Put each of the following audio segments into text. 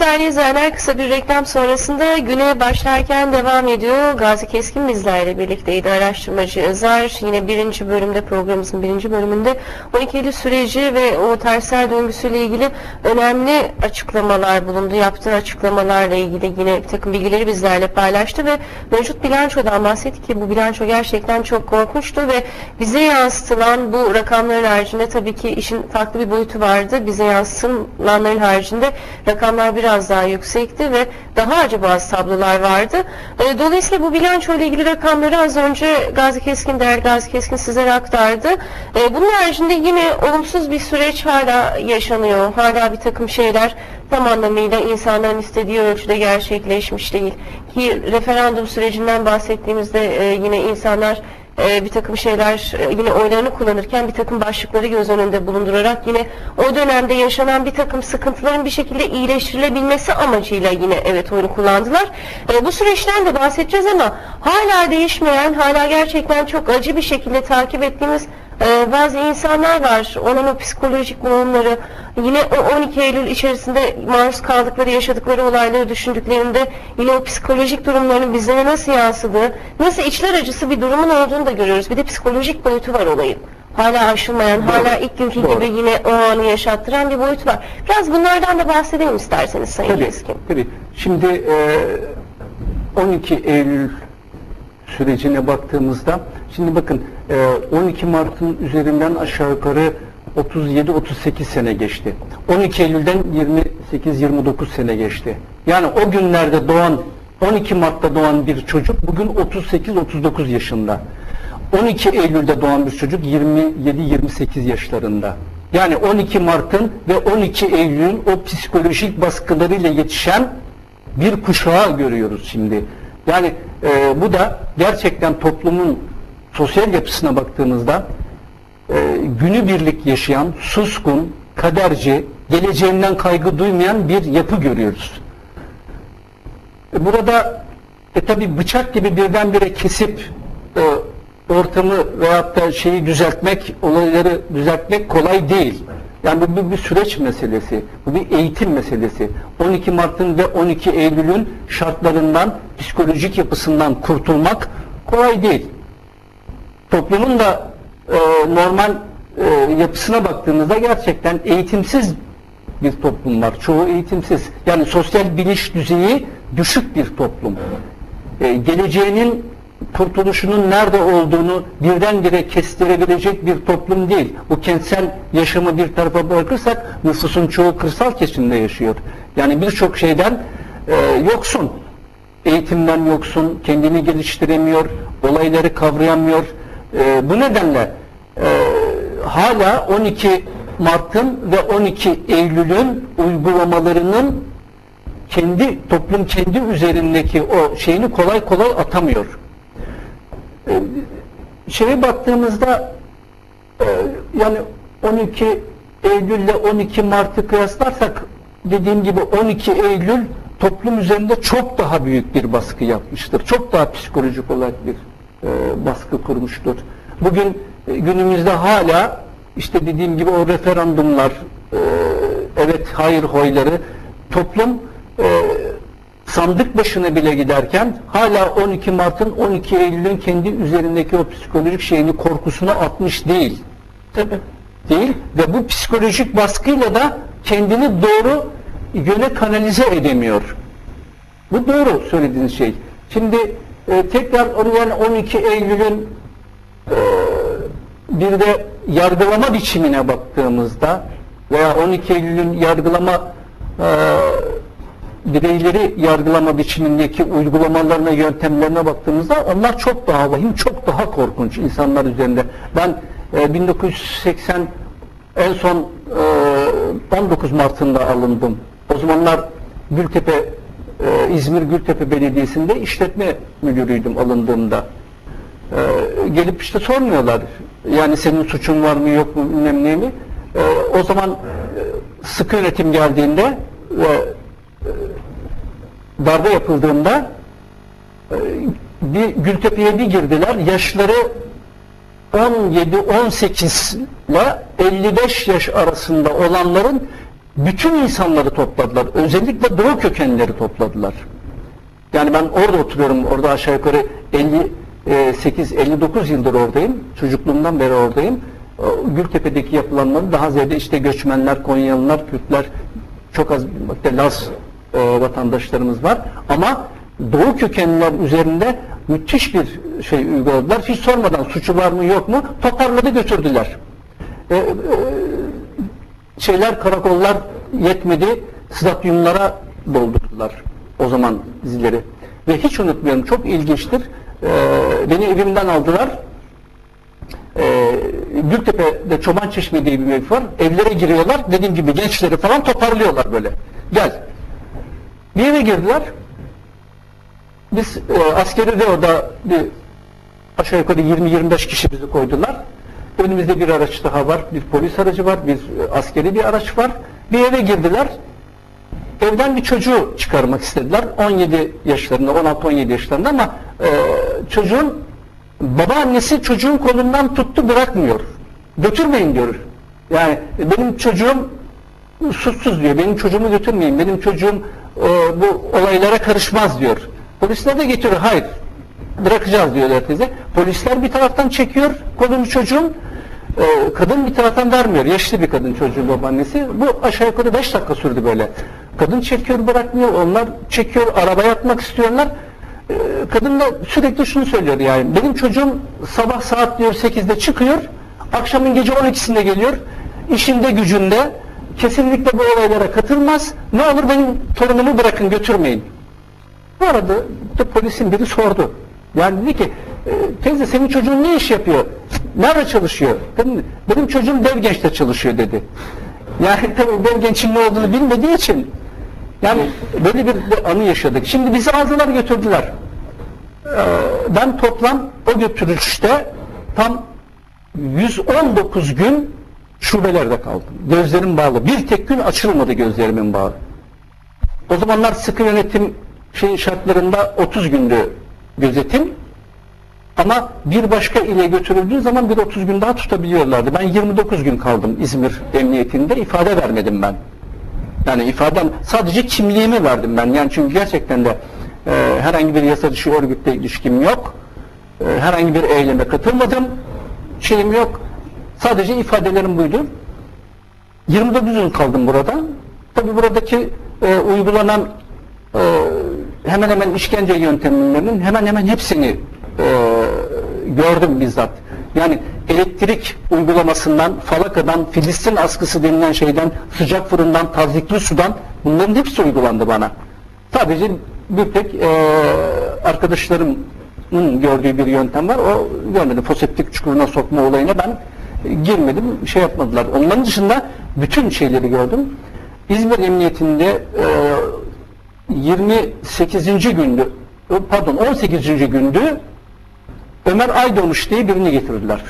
Değerli izleyenler kısa bir reklam sonrasında güne başlarken devam ediyor. Gazi Keskin bizlerle birlikteydi. Araştırmacı Özer yine birinci bölümde programımızın birinci bölümünde 12 Eylül süreci ve o tersel döngüsüyle ilgili önemli açıklamalar bulundu. Yaptığı açıklamalarla ilgili yine bir takım bilgileri bizlerle paylaştı ve mevcut bilançodan bahsetti ki bu bilanço gerçekten çok korkunçtu ve bize yansıtılan bu rakamların haricinde tabii ki işin farklı bir boyutu vardı. Bize yansıtılanların haricinde rakamlar biraz daha yüksekti ve daha acı bazı tablolar vardı. E, Dolayısıyla bu bilanço ile ilgili rakamları az önce Gazi Keskin, değerli Gazi Keskin sizlere aktardı. E, Bunun haricinde yine olumsuz bir süreç hala yaşanıyor. Hala bir takım şeyler tam anlamıyla insanların istediği ölçüde gerçekleşmiş değil. Ki referandum sürecinden bahsettiğimizde e, yine insanlar e, bir takım şeyler e, yine oylarını kullanırken bir takım başlıkları göz önünde bulundurarak yine o dönemde yaşanan bir takım sıkıntıların bir şekilde iyileştirilebilmesi amacıyla yine evet oyunu kullandılar. E, bu süreçten de bahsedeceğiz ama hala değişmeyen, hala gerçekten çok acı bir şekilde takip ettiğimiz ee, bazı insanlar var. Onun o psikolojik durumları yine o 12 Eylül içerisinde maruz kaldıkları, yaşadıkları olayları düşündüklerinde yine o psikolojik durumların bizlere nasıl yansıdığı, nasıl içler acısı bir durumun olduğunu da görüyoruz. Bir de psikolojik boyutu var olayın. Hala aşılmayan, hala ilk günkü Doğru. gibi yine o anı yaşattıran bir boyut var. Biraz bunlardan da bahsedelim isterseniz Sayın Tabii, Keskin. tabii. Şimdi e, 12 Eylül sürecine baktığımızda, şimdi bakın e, 12 Mart'ın üzerinden aşağı yukarı 37-38 sene geçti. 12 Eylül'den 28-29 sene geçti. Yani o günlerde doğan, 12 Mart'ta doğan bir çocuk bugün 38-39 yaşında. 12 Eylül'de doğan bir çocuk 27-28 yaşlarında. Yani 12 Mart'ın ve 12 Eylül'ün o psikolojik baskılarıyla yetişen bir kuşağı görüyoruz şimdi. Yani e, bu da gerçekten toplumun sosyal yapısına baktığımızda e, günübirlik yaşayan, suskun, kaderci, geleceğinden kaygı duymayan bir yapı görüyoruz. E, Burada e, tabi bıçak gibi birdenbire kesip e, ortamı veyahut da şeyi düzeltmek, olayları düzeltmek kolay değil. Yani bu bir, bir süreç meselesi, bu bir eğitim meselesi. 12 Mart'ın ve 12 Eylül'ün şartlarından, psikolojik yapısından kurtulmak kolay değil. Toplumun da e, normal e, yapısına baktığımızda gerçekten eğitimsiz bir toplum var. Çoğu eğitimsiz. Yani sosyal bilinç düzeyi düşük bir toplum. E, geleceğinin kurtuluşunun nerede olduğunu birdenbire kestirebilecek bir toplum değil. Bu kentsel yaşamı bir tarafa bırakırsak nüfusun çoğu kırsal kesimde yaşıyor. Yani birçok şeyden e, yoksun. Eğitimden yoksun, kendini geliştiremiyor, olayları kavrayamıyor. E, bu nedenle e, hala 12 Mart'ın ve 12 Eylül'ün uygulamalarının kendi toplum kendi üzerindeki o şeyini kolay kolay atamıyor. Ee, şeye baktığımızda e, yani 12 Eylül ile 12 Mart'ı kıyaslarsak dediğim gibi 12 Eylül toplum üzerinde çok daha büyük bir baskı yapmıştır. Çok daha psikolojik olarak bir e, baskı kurmuştur. Bugün e, günümüzde hala işte dediğim gibi o referandumlar e, evet hayır hoyları toplum e, sandık başına bile giderken hala 12 Mart'ın 12 Eylül'ün kendi üzerindeki o psikolojik şeyini korkusunu atmış değil. Tabii. Değil ve bu psikolojik baskıyla da kendini doğru yöne kanalize edemiyor. Bu doğru söylediğiniz şey. Şimdi e, tekrar yani 12 Eylül'ün e, bir de yargılama biçimine baktığımızda veya 12 Eylül'ün yargılama e, bireyleri yargılama biçimindeki uygulamalarına, yöntemlerine baktığımızda onlar çok daha vahim, çok daha korkunç insanlar üzerinde. Ben e, 1980 en son e, 19 Mart'ında alındım. O zamanlar Gültepe, e, İzmir Gültepe Belediyesi'nde işletme müdürüydüm alındığımda. E, gelip işte sormuyorlar. Yani senin suçun var mı yok mu bilmem ne mi. E, o zaman e, sıkı yönetim geldiğinde ve darbe yapıldığında e, bir Gültepe'ye bir girdiler. Yaşları 17-18 ile 55 yaş arasında olanların bütün insanları topladılar. Özellikle Doğu kökenleri topladılar. Yani ben orada oturuyorum. Orada aşağı yukarı 58-59 yıldır oradayım. Çocukluğumdan beri oradayım. Gültepe'deki yapılanmaları daha ziyade işte göçmenler, Konyalılar, Kürtler çok az işte Laz e, vatandaşlarımız var. Ama Doğu kökenliler üzerinde müthiş bir şey uyguladılar. Hiç sormadan suçu var mı yok mu toparladı götürdüler. E, e, şeyler karakollar yetmedi stadyumlara doldurdular o zaman dizileri. Ve hiç unutmuyorum çok ilginçtir. Ee, beni evimden aldılar. Ee, Gültepe'de Çoban Çeşme diye bir ev var. Evlere giriyorlar. Dediğim gibi gençleri falan toparlıyorlar böyle. Gel. Bir eve girdiler. Biz e, askeri de orada bir aşağı yukarı 20-25 kişi bizi koydular. Önümüzde bir araç daha var, bir polis aracı var, bir e, askeri bir araç var. Bir eve girdiler. Evden bir çocuğu çıkarmak istediler. 17 yaşlarında, 16-17 yaşlarında ama e, çocuğun babaannesi çocuğun kolundan tuttu bırakmıyor. Götürmeyin diyor. Yani benim çocuğum suçsuz diyor. Benim çocuğumu götürmeyin. Benim çocuğum e, bu olaylara karışmaz diyor. Polisler de getiriyor. Hayır. Bırakacağız diyor herkese. Polisler bir taraftan çekiyor kolunu çocuğun. e, kadın bir taraftan vermiyor. Yaşlı bir kadın çocuğun babaannesi. Bu aşağı yukarı 5 dakika sürdü böyle. Kadın çekiyor bırakmıyor. Onlar çekiyor. Arabaya atmak istiyorlar. E, kadın da sürekli şunu söylüyor yani. Benim çocuğum sabah saat diyor 8'de çıkıyor. Akşamın gece 12'sinde geliyor. İşinde gücünde kesinlikle bu olaylara katılmaz. Ne olur benim torunumu bırakın götürmeyin. Bu arada polisin biri sordu. Yani dedi ki e, teyze senin çocuğun ne iş yapıyor? Nerede çalışıyor? Dedim, benim çocuğum Devgenç'te çalışıyor dedi. Yani tabii Devgenç'in ne olduğunu bilmediği için yani böyle bir, anı yaşadık. Şimdi bizi aldılar götürdüler. Ee, ben toplam o götürüşte tam 119 gün şubelerde kaldım. Gözlerim bağlı. Bir tek gün açılmadı gözlerimin bağı. O zamanlar sıkı yönetim şey şartlarında 30 gündü gözetim. Ama bir başka ile götürüldüğü zaman bir 30 gün daha tutabiliyorlardı. Ben 29 gün kaldım İzmir Emniyetinde. ifade vermedim ben. Yani ifadem sadece kimliğimi verdim ben. Yani çünkü gerçekten de e, herhangi bir yasa dışı örgütle ilişkim yok. E, herhangi bir eyleme katılmadım. Şeyim yok. Sadece ifadelerim buydu. 29 gün kaldım burada. Tabi buradaki e, uygulanan e, hemen hemen işkence yöntemlerinin hemen hemen hepsini e, gördüm bizzat. Yani elektrik uygulamasından, falakadan, Filistin askısı denilen şeyden, sıcak fırından, tazikli sudan bunların hepsi uygulandı bana. Sadece bir tek e, arkadaşlarımın gördüğü bir yöntem var. O görmedim. Foseptik çukuruna sokma olayına ben girmedim. Şey yapmadılar. Onların dışında bütün şeyleri gördüm. İzmir Emniyetinde e, 28. gündü, e, pardon 18. gündü Ömer Aydoğmuş diye birini getirdiler.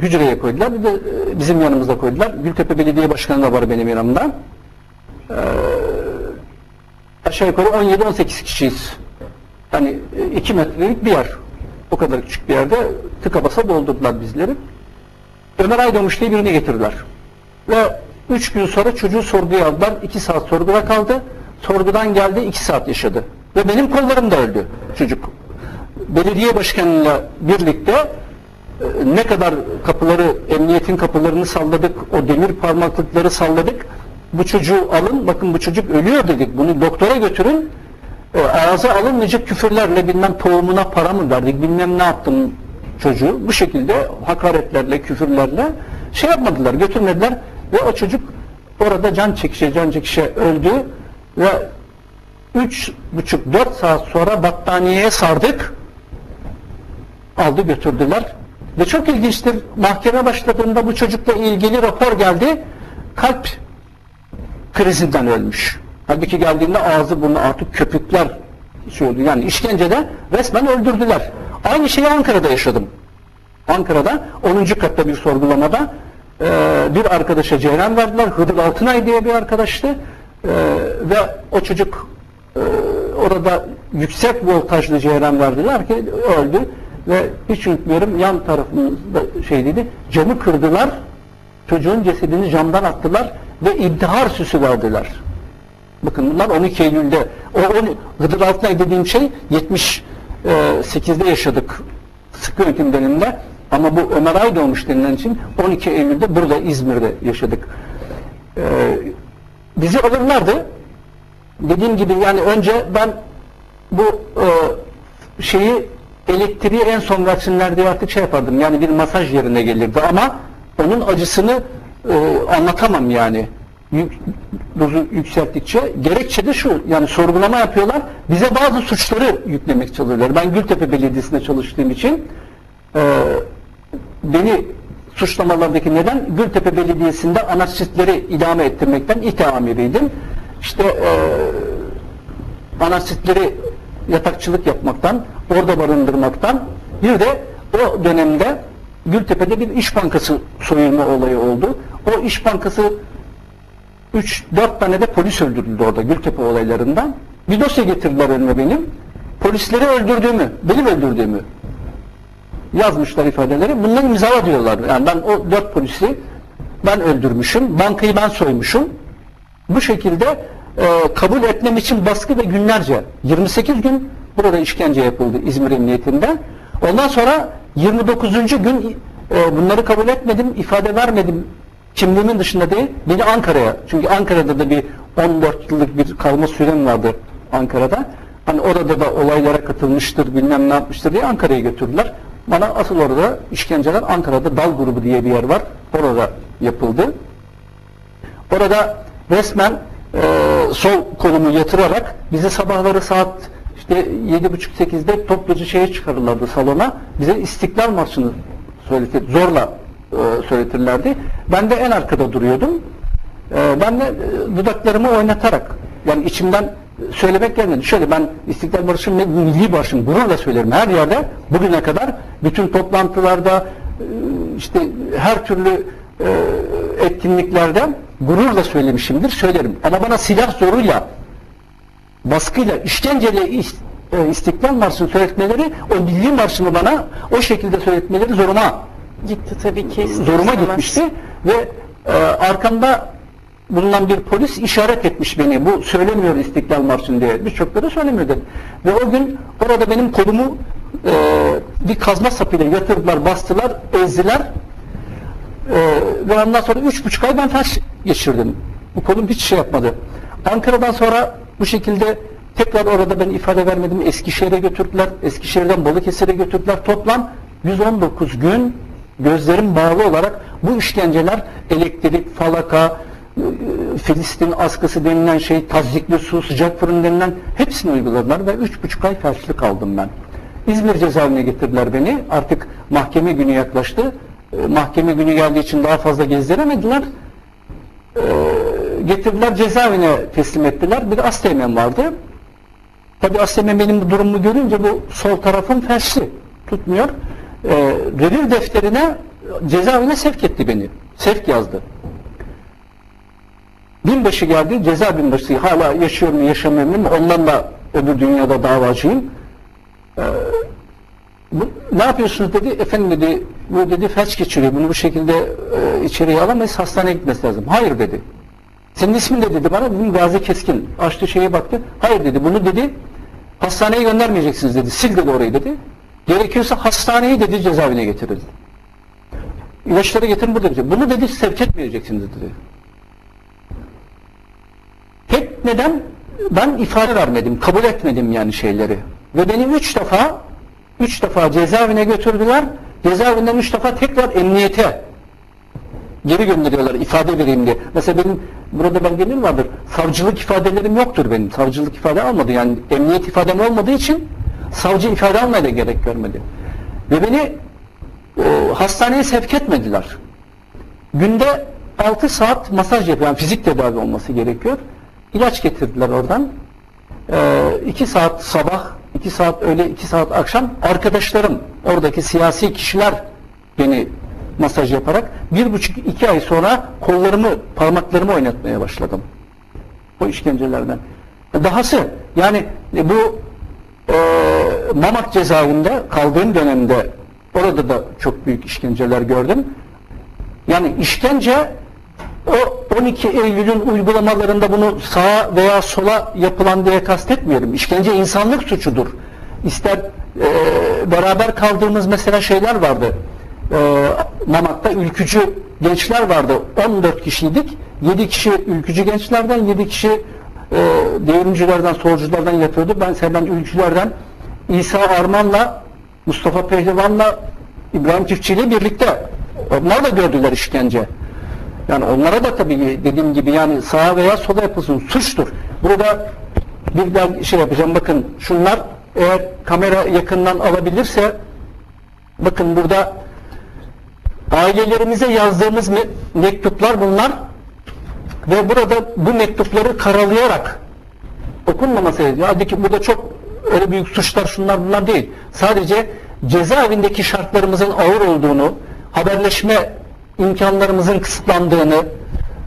Hücreye koydular. Bir de e, bizim yanımızda koydular. Gültepe Belediye Başkanı da var benim yanımda. Ee, aşağı yukarı 17-18 kişiyiz. Yani 2 metrelik bir yer. O kadar küçük bir yerde tıka basa doldurdular bizleri. Ömer Aydoğmuş diye birini getirdiler. Ve 3 gün sonra çocuğu sorguya aldılar. 2 saat sorguda kaldı. Sorgudan geldi 2 saat yaşadı. Ve benim kollarım da öldü çocuk. Belediye başkanıyla birlikte e, ne kadar kapıları, emniyetin kapılarını salladık, o demir parmaklıkları salladık. Bu çocuğu alın, bakın bu çocuk ölüyor dedik. Bunu doktora götürün. E, ağza alınmayacak küfürlerle bilmem tohumuna para mı verdik, bilmem ne yaptım çocuğu. Bu şekilde hakaretlerle, küfürlerle şey yapmadılar, götürmediler. Ve o çocuk orada can çekişe, can çekişe öldü. Ve üç buçuk, dört saat sonra battaniyeye sardık aldı götürdüler. Ve çok ilginçtir. Mahkeme başladığında bu çocukla ilgili rapor geldi. Kalp krizinden ölmüş. Halbuki geldiğinde ağzı burnu artık köpükler şey oldu. Yani işkencede resmen öldürdüler. Aynı şeyi Ankara'da yaşadım. Ankara'da 10. katta bir sorgulamada bir arkadaşa ceyran verdiler. Hıdır Altınay diye bir arkadaştı. E, ve o çocuk e, orada yüksek voltajlı ceyran verdiler ki öldü ve hiç unutmuyorum yan tarafında şey dedi camı kırdılar çocuğun cesedini camdan attılar ve intihar süsü verdiler. Bakın bunlar 12 Eylül'de. O, o Hıdır Altınay dediğim şey 78'de yaşadık sıkı yönetim döneminde. Ama bu Ömer Aydoğmuş denilen için 12 Eylül'de burada İzmir'de yaşadık. Ee, bizi alırlardı. Dediğim gibi yani önce ben bu e, şeyi elektriği en son versinler diye artık şey yapardım. Yani bir masaj yerine gelirdi ama onun acısını e, anlatamam yani. Yük, dozu yükselttikçe gerekçe de şu yani sorgulama yapıyorlar. Bize bazı suçları yüklemek çalışıyorlar. Ben Gültepe Belediyesi'nde çalıştığım için e, beni suçlamalardaki neden Gültepe Belediyesi'nde anarşistleri idame ettirmekten İHTA amiriydim. İşte e, anarşistleri yatakçılık yapmaktan, orada barındırmaktan bir de o dönemde Gültepe'de bir iş bankası soyulma olayı oldu. O iş bankası 3-4 tane de polis öldürüldü orada Gültepe olaylarından. Bir dosya getirdiler önüme benim. Polisleri öldürdüğümü, benim öldürdüğümü yazmışlar ifadeleri. Bunları imzala diyorlar. Yani ben o dört polisi ben öldürmüşüm, bankayı ben soymuşum. Bu şekilde e, kabul etmem için baskı ve günlerce 28 gün burada işkence yapıldı İzmir Emniyetinde. Ondan sonra 29. gün e, bunları kabul etmedim, ifade vermedim kimliğimin dışında değil, beni Ankara'ya, çünkü Ankara'da da bir 14 yıllık bir kalma sürem vardı Ankara'da. Hani orada da olaylara katılmıştır, bilmem ne yapmıştır diye Ankara'ya götürdüler. Bana asıl orada işkenceler Ankara'da Dal Grubu diye bir yer var. Orada yapıldı. Orada resmen e, sol kolumu yatırarak bizi sabahları saat işte 7.30-8'de topluca şeye çıkarırlardı salona. Bize İstiklal Marşı'nı söyletir, zorla e, söyletirlerdi. Ben de en arkada duruyordum. E, ben de e, dudaklarımı oynatarak yani içimden söylemek gelmedi. Şöyle ben İstiklal Marşı'nı ve milli marşını gururla söylerim her yerde bugüne kadar bütün toplantılarda e, işte her türlü e, etkinliklerde gururla söylemişimdir, söylerim. Ama bana silah zoruyla baskıyla, işkenceyle e, İstiklal Marşı'nı söyletmeleri, o milli marşını bana o şekilde söyletmeleri zoruma Gitti tabii ki. zoruma gitmişti ve e, arkamda bulunan bir polis işaret etmiş beni. Bu söylemiyor İstiklal Marşı'nı diye. Birçokları söylemiyor dedi. Ve o gün orada benim kolumu e, bir kazma sapıyla yatırdılar, bastılar, ezdiler. E, ve ondan sonra üç buçuk ay ben felç geçirdim. Bu kolum hiç şey yapmadı. Ankara'dan sonra bu şekilde tekrar orada ben ifade vermedim. Eskişehir'e götürdüler. Eskişehir'den Balıkesir'e götürdüler. Toplam 119 gün gözlerim bağlı olarak bu işkenceler elektrik, falaka, Filistin askısı denilen şey, tazikli su, sıcak fırın denilen hepsini uyguladılar ve üç buçuk ay felçlik aldım ben. İzmir cezaevine getirdiler beni. Artık mahkeme günü yaklaştı. E, Mahkeme günü geldiği için daha fazla gezdiremediler. E, Getirdiler cezaevine teslim ettiler. Bir Asteğmen vardı. Tabi Asteğmen benim bu durumumu görünce bu sol tarafım felçli. Tutmuyor. E, revir defterine cezaevine sevk etti beni. Sevk yazdı. Binbaşı geldi, ceza binbaşı hala yaşıyor mu yaşamıyor mu ondan da öbür dünyada davacıyım. Ee, bu, ne yapıyorsunuz dedi, efendim dedi, bu dedi felç geçiriyor, bunu bu şekilde e, içeriye alamayız, hastaneye gitmesi lazım. Hayır dedi. Senin ismin ne dedi bana, dedim Gazi Keskin. Açtı şeye baktı, hayır dedi, bunu dedi, hastaneye göndermeyeceksiniz dedi, sil dedi orayı dedi. Gerekiyorsa hastaneyi dedi cezaevine getirin. İlaçları getirin burada. Bunu dedi sevk etmeyeceksiniz dedi. Neden? Ben ifade vermedim, kabul etmedim yani şeyleri. Ve beni üç defa, üç defa cezaevine götürdüler. Cezaevinden üç defa tekrar emniyete geri gönderiyorlar ifade vereyim diye. Mesela benim burada belgelerim vardır. Savcılık ifadelerim yoktur benim. Savcılık ifade almadı yani emniyet ifadem olmadığı için savcı ifade almaya da gerek görmedi. Ve beni e, hastaneye sevk etmediler. Günde 6 saat masaj yapıyor. Yani fizik tedavi olması gerekiyor. İlaç getirdiler oradan. 2 saat sabah, 2 saat öğle, 2 saat akşam arkadaşlarım, oradaki siyasi kişiler beni masaj yaparak bir buçuk iki ay sonra kollarımı, parmaklarımı oynatmaya başladım. O işkencelerden. Dahası yani bu e, Mamak cezaevinde kaldığım dönemde orada da çok büyük işkenceler gördüm. Yani işkence 12 Eylül'ün uygulamalarında bunu sağa veya sola yapılan diye kastetmiyorum. İşkence insanlık suçudur. İster e, beraber kaldığımız mesela şeyler vardı. E, Mamak'ta ülkücü gençler vardı. 14 kişiydik. 7 kişi ülkücü gençlerden, 7 kişi e, devrimcilerden, solculardan yatıyordu. Ben ben ülkücülerden İsa Arman'la, Mustafa Pehlivan'la, İbrahim Çiftçi birlikte. Onlar da gördüler işkence. Yani onlara da tabii dediğim gibi yani sağa veya sola yapılsın suçtur. Burada bir daha şey yapacağım bakın şunlar eğer kamera yakından alabilirse bakın burada ailelerimize yazdığımız me- mektuplar bunlar ve burada bu mektupları karalayarak okunmaması gerekiyor. Halbuki burada çok öyle büyük suçlar şunlar bunlar değil. Sadece cezaevindeki şartlarımızın ağır olduğunu, haberleşme imkanlarımızın kısıtlandığını,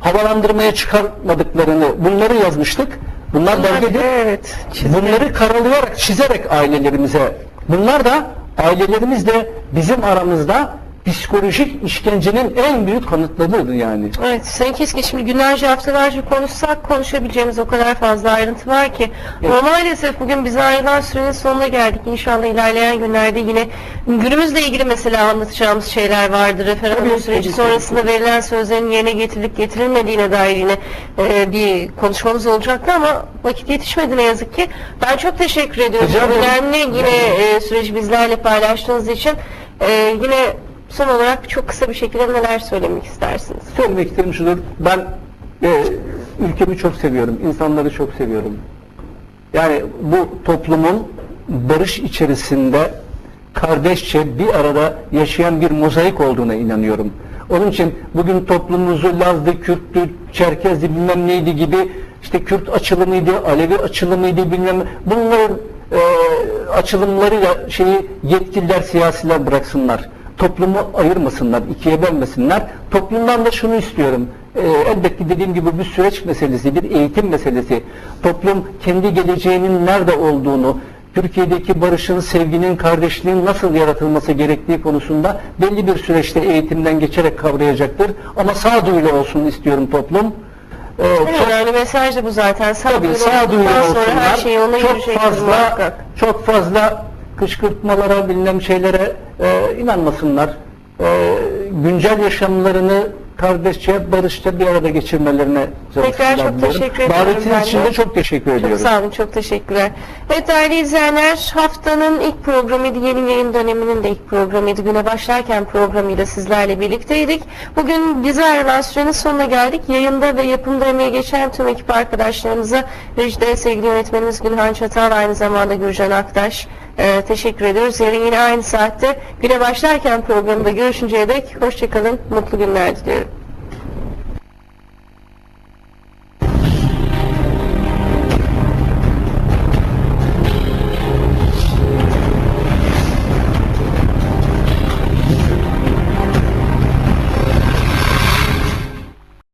havalandırmaya çıkarmadıklarını bunları yazmıştık. Bunlar belgedir. Evet. çizgi. Bunları karalayarak, çizerek ailelerimize. Bunlar da ailelerimizle bizim aramızda psikolojik işkencenin en büyük kanıtlarıdır yani. Evet Sayın Keskin şimdi günlerce haftalarca konuşsak konuşabileceğimiz o kadar fazla ayrıntı var ki ama maalesef bugün bize ayrılan sürenin sonuna geldik. İnşallah ilerleyen günlerde yine günümüzle ilgili mesela anlatacağımız şeyler vardır. Referandum Tabii, süreci tabii, sonrasında verilen sözlerin yerine getirilip getirilmediğine dair yine e, bir konuşmamız olacaktı ama vakit yetişmedi ne yazık ki. Ben çok teşekkür ediyorum. Önemli yine e, süreci bizlerle paylaştığınız için. E, yine son olarak çok kısa bir şekilde neler söylemek istersiniz? Söylemek istediğim şudur. Ben e, ülkemi çok seviyorum. insanları çok seviyorum. Yani bu toplumun barış içerisinde kardeşçe bir arada yaşayan bir mozaik olduğuna inanıyorum. Onun için bugün toplumumuzu Lazlı, Kürttü, Çerkezli bilmem neydi gibi işte Kürt açılımıydı, Alevi açılımıydı bilmem bunların e, açılımlarıyla şeyi yetkililer, siyasiler bıraksınlar toplumu ayırmasınlar, ikiye bölmesinler. Toplumdan da şunu istiyorum. Ee, elbette dediğim gibi bir süreç meselesi, bir eğitim meselesi. Toplum kendi geleceğinin nerede olduğunu, Türkiye'deki barışın, sevginin, kardeşliğin nasıl yaratılması gerektiği konusunda belli bir süreçte eğitimden geçerek kavrayacaktır. Ama sağduyulu olsun istiyorum toplum. Ee, En önemli mesaj da bu zaten. Tabii Sağduyulu sağduyulu olduktan sonra olsunlar. her şey çok fazla, çok fazla kışkırtmalara, bilmem şeylere e, inanmasınlar. E, güncel yaşamlarını kardeşçe, barışça bir arada geçirmelerine çalışsınlar çok teşekkür ediyorum Davetiniz için de. çok teşekkür Çok ediyorum. sağ olun, çok teşekkürler. Evet değerli izleyenler, haftanın ilk programıydı, yeni yayın döneminin de ilk programıydı. Güne başlarken programıyla sizlerle birlikteydik. Bugün bize ayrılan sürenin sonuna geldik. Yayında ve yapımda emeği geçen tüm ekip arkadaşlarımıza, Rejide sevgili yönetmenimiz Gülhan Çatal, aynı zamanda Gürcan Aktaş, e, teşekkür ediyoruz. Yarın yine aynı saatte güne başlarken programda görüşünceye dek hoşçakalın, mutlu günler diliyorum.